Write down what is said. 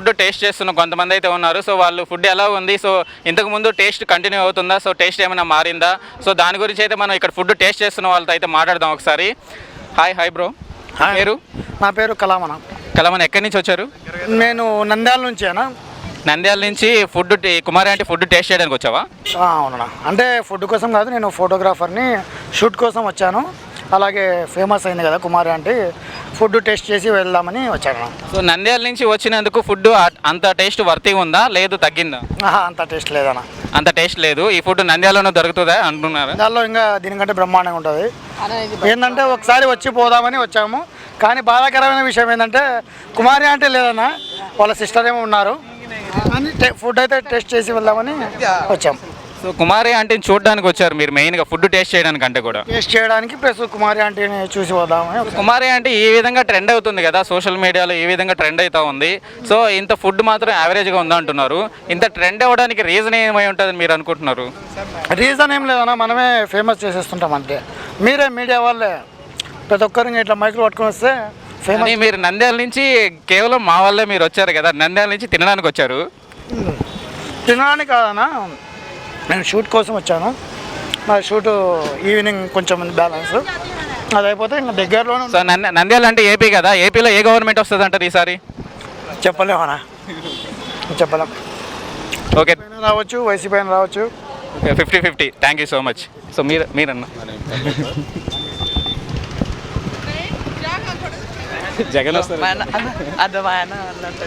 Food taste చేస్తున్న కొంతమంది అయితే ఉన్నారు. సో వాళ్ళు ఫుడ్ ఎలా ఉంది? సో ఇంతకు ముందు టేస్ట్ కంటిన్యూ అవుతుందా? సో టేస్ట్ ఏమైనా మారిందా? సో దాని గురించి అయితే మనం ఇక్కడ ఫుడ్ టేస్ట్ చేస్తున్న వాళ్ళతో అయితే మాట్లాడదాం ఒకసారి. Hi hi bro. పేరు? నా పేరు కలామన. కలమన్ ఎక్కడి నుంచి వచ్చారు? నేను నంద్యాల నుంచేనా నంద్యాల నుంచి ఫుడ్ కుమారి అంటే ఫుడ్ టేస్ట్ చేయడానికి వచ్చావా? ఆ, అవునన్నా. అంటే ఫుడ్ కోసం కాదు నేను ఫోటోగ్రాఫర్ని షూట్ కోసం వచ్చాను. అలాగే ఫేమస్ అయింది కదా కుమారి అంటే ఫుడ్ టేస్ట్ చేసి వెళ్దామని వచ్చాను. సో నంద్యాల నుంచి వచ్చినందుకు ఫుడ్ అంత టేస్ట్ వర్తీ ఉందా? లేదు తగ్గిందా? ఆహా, అంత టేస్ట్ లేదన్న. అంత టేస్ట్ లేదు. ఈ ఫుడ్ నంద్యాలలో దొరుకుతుందా అంటున్నారా? దానిలో ఇంకా దీనికంటే బ్రహ్మాండంగా ఉంటుంది. ఏంటంటే ఒకసారి వచ్చి పోదామని వచ్చాము. కానీ బాధాకరమైన విషయం ఏంటంటే కుమారి అంటే లేదన్న. వాళ్ళ సిస్టర్ ఏమో ఉన్నారు. కానీ ఫుడ్ అయితే టేస్ట్ చేసి వెళ్దామని వచ్చాము. సో కుమారి అంటే చూడడానికి వచ్చారు మీరు మెయిన్గా ఫుడ్ టేస్ట్ చేయడానికి అంటే కూడా. టేస్ట్ చేయడానికి ప్లస్ కుమారి ఆంటీని చూసి వచ్చాము. కుమారి అంటే ఈ విధంగా ట్రెండ్ అవుతుంది కదా సోషల్ మీడియాలో ఈ విధంగా ట్రెండ్ అవుతా ఉంది. సో ఇంత ఫుడ్ మాత్రం యావరేజ్గా ఉందా అంటున్నారు. ఇంత ట్రెండ్ అవ్వడానికి రీజన్ ఏమై ఉంటుందని మీరు అనుకుంటున్నారు? రీజన్ ఏం లేదన్నా మనమే ఫేమస్ చేసేస్తుంటాం అంతే. మీరే మీడియా వాళ్ళే. ప్రతి ఒక్కరు ఇట్లా మైకులు పట్టుకొని వస్తే ఫేమస్ మీరు నంద్యాల నుంచి కేవలం మా వల్లే మీరు వచ్చారు కదా నంద్యాల నుంచి తినడానికి వచ్చారు? తినడానికి కాదన్నా. నేను షూట్ కోసం వచ్చాను. నా షూట్ ఈవినింగ్ కొంచెం బ్యాలెన్స్. అది అయిపోతే ఇంకా దగ్గరలోనే సో నంద్య నంద్యాల అంటే ఏపీ కదా? ఏపీలో ఏ గవర్నమెంట్ వస్తుంది అంటారు ఈసారి చెప్పలేమన్నా చెప్పలేం. ఓకే. పైన రావచ్చు వైసీపీ పైన రావచ్చు. Fifty fifty. Thank you so much so మీరు మీరన్నా. జగన్ వస్తారు ఆయన అన్నట్టు.